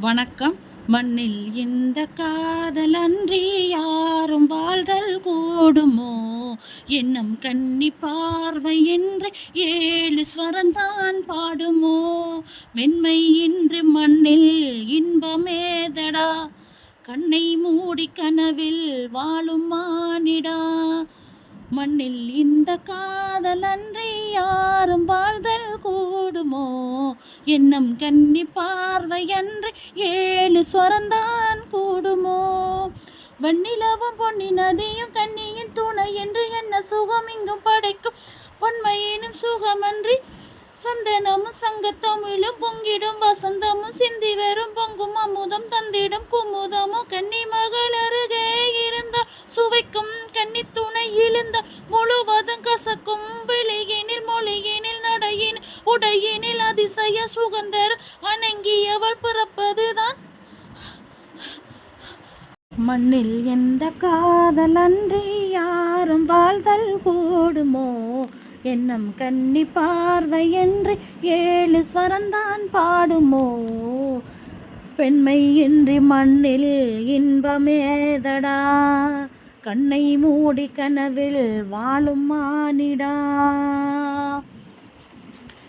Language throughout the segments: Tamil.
வணக்கம். மண்ணில் இந்த காதல் அன்றி யாரும் வாழ்தல் கூடுமோ? என்னும் கன்னி பார்வை என்று ஏழு ஸ்வரந்தான் பாடுமோ? மென்மை இன்று மண்ணில் இன்பமேதடா கண்ணை மூடி கனவில் வாழும் மானிடா. மண்ணில் இந்த காதல் அன்றி யாரும் வாழ்தல் கூடுமோ? என்னும் கன்னி பார்வையன்று ஏழு சுரந்தான் கூடுமோ? வண்ணிலவும் பொன்னி நதியும் கன்னியின் துணை என்று என்ன சுகம் இங்கும் படைக்கும்? பொன்மையினும் சுகமன்றி சந்தனமும் சங்கத்தமிழும் பொங்கிடும் வசந்தமும் சிந்தி வரும் பொங்கும் அமுதம் தந்திடும் குமுதமும் கன்னி மகள் அருகே இருந்தால் சுவைக்கும் கன்னி இழுந்த முழுவதும் கசக்கும். விழியினில் மொழியினில் நடையின் உடையினில் அதிசய சுகந்தர் அணங்கியவள் பிறப்பதுதான். மண்ணில் எந்த காதல் அன்றி யாரும் வாழ்தல் கூடுமோ? என்னும் கன்னி பார்வை என்று ஏழு ஸ்வரந்தான் பாடுமோ? பெண்மை இன்றி மண்ணில் இன்பமேதடா கண்ணை மூடி கனவில் வாழும் மானிடா.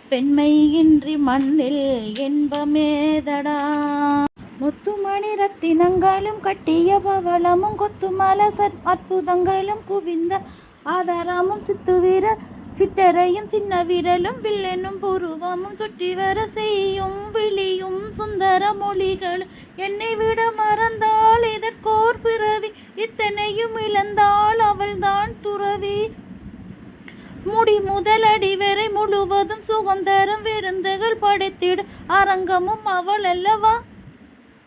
பெண்மை இன்றி மண்ணில் இன்பமேதடா முத்துமணி ரத்தினங்களும் கட்டிய பவளமும் கொத்துமல அற்புதங்களும் குவிந்த ஆதாரமும் சித்துவீரர் சிட்டரையும் சின்ன விரலும் வில்லெனும் புருவமும் சுற்றி வர செய்யும் விழியும் சுந்தர மொழிகள் என்னை விட மறந்தால் இதற்கோர் பிறவி இத்தனையும் இழந்தால் அவள்தான் துறவி. முடி முதலடி வரை முழுவதும் சுகந்தரம் விருந்துகள் படைத்திடு. அரங்கமும் அவள் அல்லவா?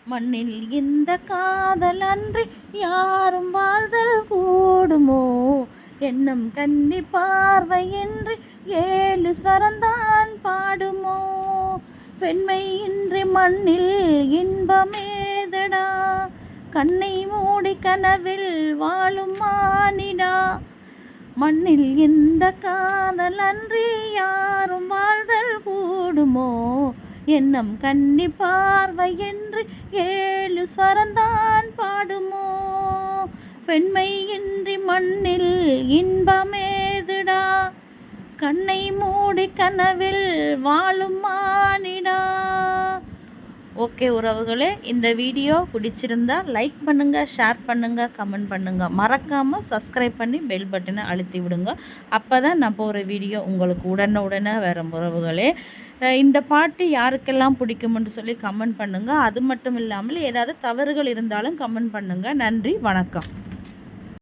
மண்ணில் இந்த காதல் அன்றி யாரும் வாழ்தல் கூடுமோ? என்னும் கன்னி பார்வையின்றி ஏழு ஸ்வரந்தான் பாடுமோ? பெண்மையின்றி மண்ணில் இன்பமேதடா? கண்ணை மூடி கனவில் வாழும் மானிடா. மண்ணில் இந்த காதல் அன்றி யாரும் வாழ்தல் கூடுமோ? எண்ணம் கன்னி பார்வை என்று ஏழு ஸ்வரந்தான் பாடுமோ? பெண்மை இன்றி மண்ணில் இன்பமேதுடா கண்ணை மூடி கனவில் வாழும் ஓகே உறவுகளே இந்த வீடியோ பிடிச்சிருந்தா லைக் பண்ணுங்கள் ஷேர் பண்ணுங்கள் கமெண்ட் பண்ணுங்கள் மறக்காமல் சப்ஸ்கிரைப் பண்ணி பெல் பட்டனை அழுத்தி விடுங்க. அப்போ தான் நான் போகிற வீடியோ உங்களுக்கு உடனே உடனே வரும் உறவுகளே. இந்த பாட்டு யாருக்கெல்லாம் பிடிக்கும்னு சொல்லி கமெண்ட் பண்ணுங்கள் அது மட்டும் இல்லாமல் ஏதாவது தவறுகள் இருந்தாலும் கமெண்ட் பண்ணுங்கள் நன்றி வணக்கம்.